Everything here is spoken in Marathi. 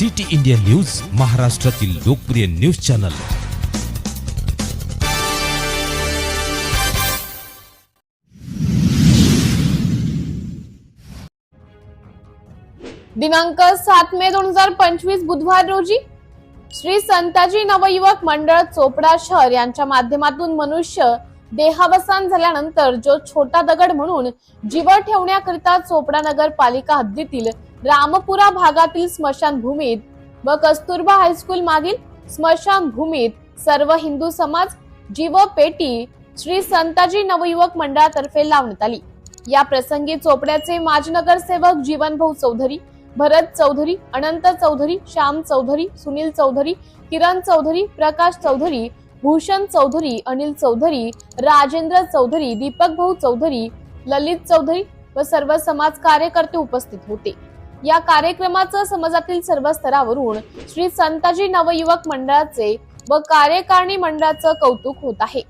सिटी इंडिया न्यूज महाराष्ट्रातील लोकप्रिय न्यूज चॅनल. दिनांक सात मे दोन हजार पंचवीस बुधवार रोजी श्री संताजी नवयुवक मंडळ चोपडा शहर यांच्या माध्यमातून मनुष्य देहावसान झाल्यानंतर जो छोटा दगड म्हणून जीव ठेवण्याकरिता चोपडा नगर पालिका हद्दीतील रामपुरा भागातील स्मशानभूमीत व कस्तुरबा हायस्कूल मागील स्मशानभूमीत सर्व हिंदू समाज जीव पेटी श्री संताजी नवयुवक मंडळातर्फे लावण्यात आली. या प्रसंगी चोपड्याचे माजी नगरसेवक जीवनभाऊ चौधरी भरत चौधरी अनंत चौधरी श्याम चौधरी सुनील चौधरी किरण चौधरी प्रकाश चौधरी भूषण चौधरी अनिल चौधरी राजेंद्र चौधरी दीपक भाऊ चौधरी ललित चौधरी व सर्व समाज कार्यकर्ते उपस्थित होते. या कार्यक्रमाचं समाजातील सर्व स्तरावरून श्री संताजी नवयुवक मंडळाचे व कार्यकारिणी मंडळाचं कौतुक होत आहे.